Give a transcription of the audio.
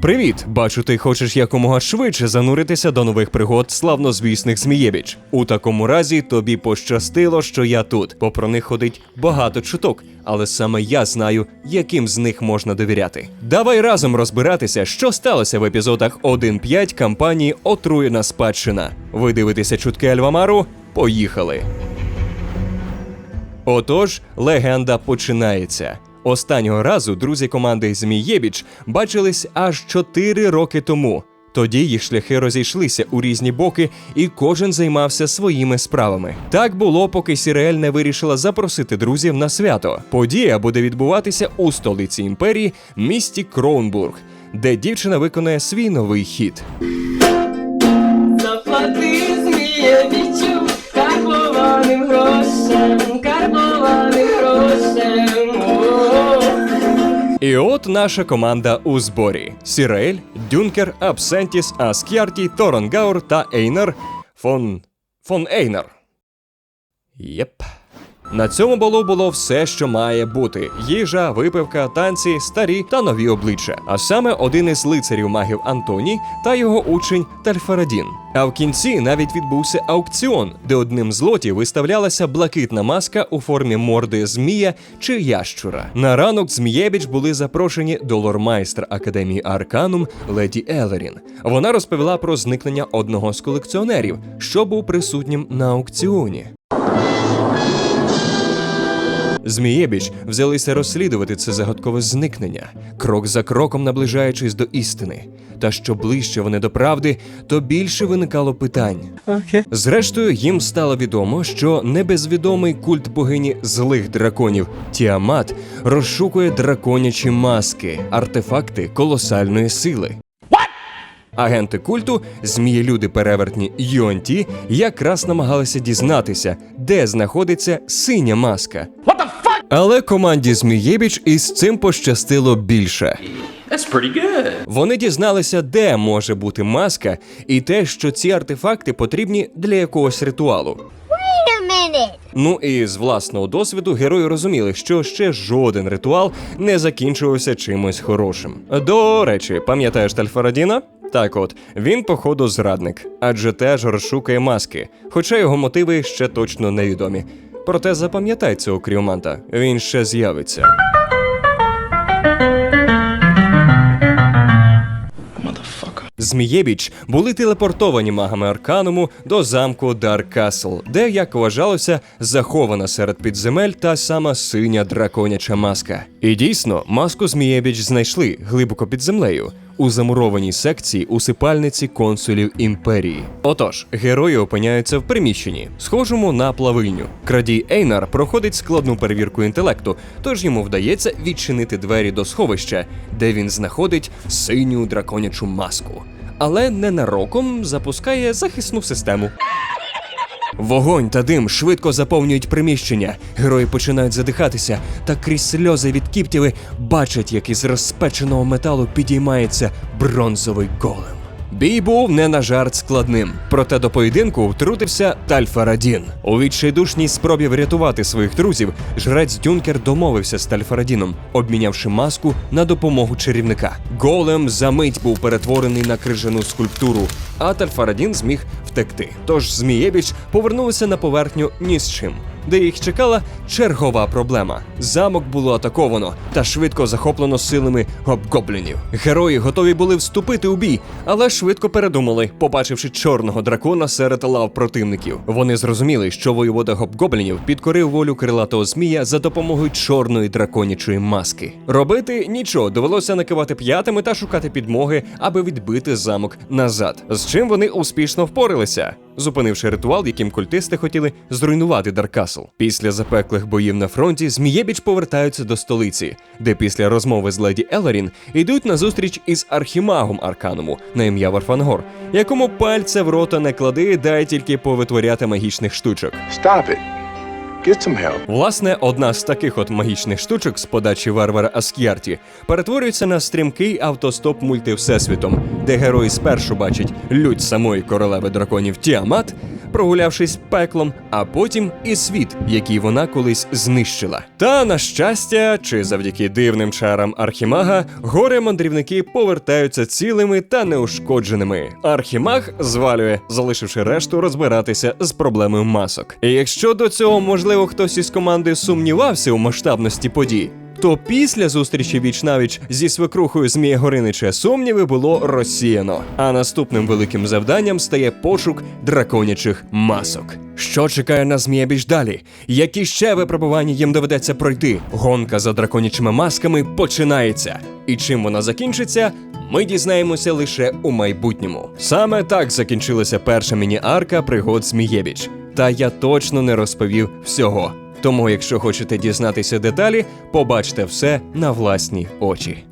Привіт! Бачу, ти хочеш якомога швидше зануритися до нових пригод славнозвісних Змієвич. У такому разі тобі пощастило, що я тут, бо про них ходить багато чуток, але саме я знаю, яким з них можна довіряти. Давай разом розбиратися, що сталося в епізодах 1.5 кампанії Отруєна спадщина. Ви дивитеся чутки Альвамару? Поїхали! Отож, легенда починається. Останнього разу друзі команди Змієбіч бачились аж 4 роки тому. Тоді їх шляхи розійшлися у різні боки, і кожен займався своїми справами. Так було, поки Сірель не вирішила запросити друзів на свято. Подія буде відбуватися у столиці імперії, місті Кроунбург, де дівчина виконає свій новий хіт. Заплати Змієвічу карбованим грошем, І от наша команда у зборі: Сірель, Дюнкер, Абсентіс, Аскярті, Торангаур та Ейнер фон. фон Ейнер. Єп. На цьому балу було все, що має бути: їжа, випивка, танці, старі та нові обличчя. А саме один із лицарів магів Антоній та його учень Тальфарадін. А в кінці навіть відбувся аукціон, де одним з лотів виставлялася блакитна маска у формі морди змія чи ящура. На ранок Змієбіч були запрошені до лормайстра Академії Арканум леді Елерін. Вона розповіла про зникнення одного з колекціонерів, що був присутнім на аукціоні. Змієбіч взялися розслідувати це загадкове зникнення, крок за кроком наближаючись до істини. Та що ближче вони до правди, то більше виникало питань. Зрештою, їм стало відомо, що небезвідомий культ богині злих драконів Тіамат розшукує драконячі маски, артефакти колосальної сили. Агенти культу, змієлюди перевертні Юанті, якраз намагалися дізнатися, де знаходиться синя маска. Але команді Змієбіч із цим пощастило більше. That's pretty good. Вони дізналися, де може бути маска, і те, що ці артефакти потрібні для якогось ритуалу. Wait a minute. Ну і з власного досвіду герої розуміли, що ще жоден ритуал не закінчувався чимось хорошим. До речі, пам'ятаєш Тальфарадіна? Так от, він, походу, зрадник, адже теж розшукає маски, хоча його мотиви ще точно невідомі. Проте запам'ятай цього кріоманта, він ще з'явиться. Змієбіч були телепортовані магами Аркануму до замку Даркасл, де, як вважалося, захована серед підземель та сама синя драконяча маска. І дійсно, маску Змієбіч знайшли глибоко під землею. У замурованій секції усипальниці консулів імперії. Отож, герої опиняються в приміщенні, схожому на плавильню. Крадій Ейнар проходить складну перевірку інтелекту, тож йому вдається відчинити двері до сховища, де він знаходить синю драконячу маску. Але ненароком запускає захисну систему. Вогонь та дим швидко заповнюють приміщення. Герої починають задихатися, та крізь сльози від кіптіви, бачать, як із розпеченого металу підіймається бронзовий голем. Бій був не на жарт складним, проте до поєдинку втрутився Тальфарадін. У відчайдушній спробі врятувати своїх друзів, жрець Дюнкер домовився з Тальфарадіном, обмінявши маску на допомогу чарівника. Голем за мить був перетворений на крижану скульптуру, а Тальфарадін зміг втекти. Тож Змієбіч повернулися на поверхню ні з чим. Де їх чекала чергова проблема. Замок було атаковано та швидко захоплено силами гобгоблінів. Герої готові були вступити у бій, але швидко передумали, побачивши чорного дракона серед лав противників. Вони зрозуміли, що воєвода гобгоблінів підкорив волю крилатого змія за допомогою чорної драконячої маски. Робити нічого, довелося накивати п'ятами та шукати підмоги, аби відбити замок назад. З чим вони успішно впоралися зупинивши ритуал, яким культисти хотіли зруйнувати Даркасл. Після запеклих боїв на фронті Змієбіч повертаються до столиці, де після розмови з леді Еларін йдуть на зустріч із архімагом Аркануму на ім'я Варфангор, якому пальця в рота не клади, дай тільки повитворяти магічних штучок. Stop it. Get some help. Власне, одна з таких от магічних штучок з подачі варвара Аскярті перетворюється на стрімкий автостоп мультивсесвітом, де герой спершу бачить лють самої королеви драконів Тіамат, прогулявшись пеклом, а потім і світ, який вона колись знищила. Та на щастя, чи завдяки дивним чарам Архімага, горе мандрівники повертаються цілими та неушкодженими. Архімаг звалює, залишивши решту розбиратися з проблемою масок. І якщо до цього можливо хтось із команди сумнівався у масштабності подій. То після зустрічі віч-навіч зі свекрухою Змія Горинича сумніви було розсіяно. А наступним великим завданням стає пошук драконячих масок. Що чекає на Змія більш далі? Які ще випробування їм доведеться пройти? Гонка за драконячими масками починається. І чим вона закінчиться? Ми дізнаємося лише у майбутньому. Саме так закінчилася перша міні-арка пригод Змієвіч. Та я точно не розповів всього. Тому, якщо хочете дізнатися деталі, побачте все на власні очі.